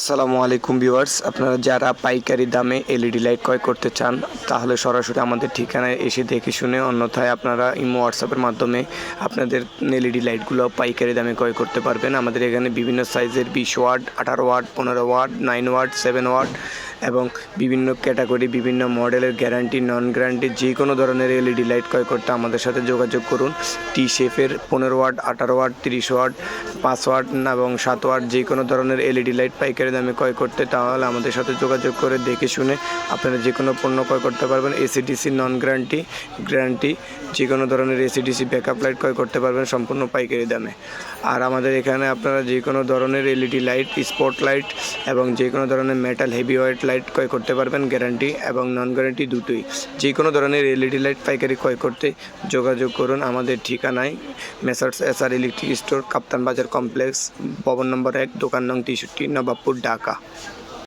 আসসালামু আলাইকুম ভিউয়ার্স, আপনারা যারা পাইকারি দামে এলইডি লাইট ক্রয় করতে চান, তাহলে সরাসরি আমাদের ঠিকানায় এসে দেখে শুনে, অন্যথায় আপনারা ইমো, হোয়াটসঅ্যাপের মাধ্যমে আপনাদের এলইডি লাইটগুলো পাইকারি দামে ক্রয় করতে পারবেন। আমাদের এখানে বিভিন্ন সাইজের বিশ ওয়াট, আঠারো ওয়াট, পনেরো watt, nine watt, seven watt এবং বিভিন্ন ক্যাটাগরি, বিভিন্ন মডেলের গ্যারান্টি, নন গ্যারান্টি, যে কোনো ধরনের এলইডি লাইট ক্রয় করতে আমাদের সাথে যোগাযোগ করুন। টি শেফের পনেরো ওয়াট, আঠারো ওয়াট, তিরিশ ওয়াট পাঁচ ওয়াট এবং সাত ওয়াট যে কোনো ধরনের এলইডি লাইট পাইকারি দামে ক্রয় করতে তাহলে আমাদের সাথে যোগাযোগ করে দেখে শুনে আপনারা যে কোনো পণ্য ক্রয় করতে পারবেন। এসিডিসি নন গ্যারান্টি গ্যারান্টি যে কোনো ধরনের এসিডিসি ব্যাকআপ লাইট ক্রয় করতে পারবেন সম্পূর্ণ পাইকারি দামে। আর আমাদের এখানে আপনারা যে কোনো ধরনের এলইডি লাইট, স্পট লাইট এবং যে কোনো ধরনের মেটাল হেভি ওয়েট লাইট ক্রয় করতে পারবেন গ্যারান্টি এবং নন গ্যারান্টি দুটোই। যে কোনো ধরনের এলইডি লাইট পাইকারি ক্রয় করতে যোগাযোগ করুন। আমাদের ঠিকানায় messrs S R electric store, Kaptan Bazar complex ভবন নম্বর এক দোকান নং তেষট্টি নবাবপুর ঢাকা।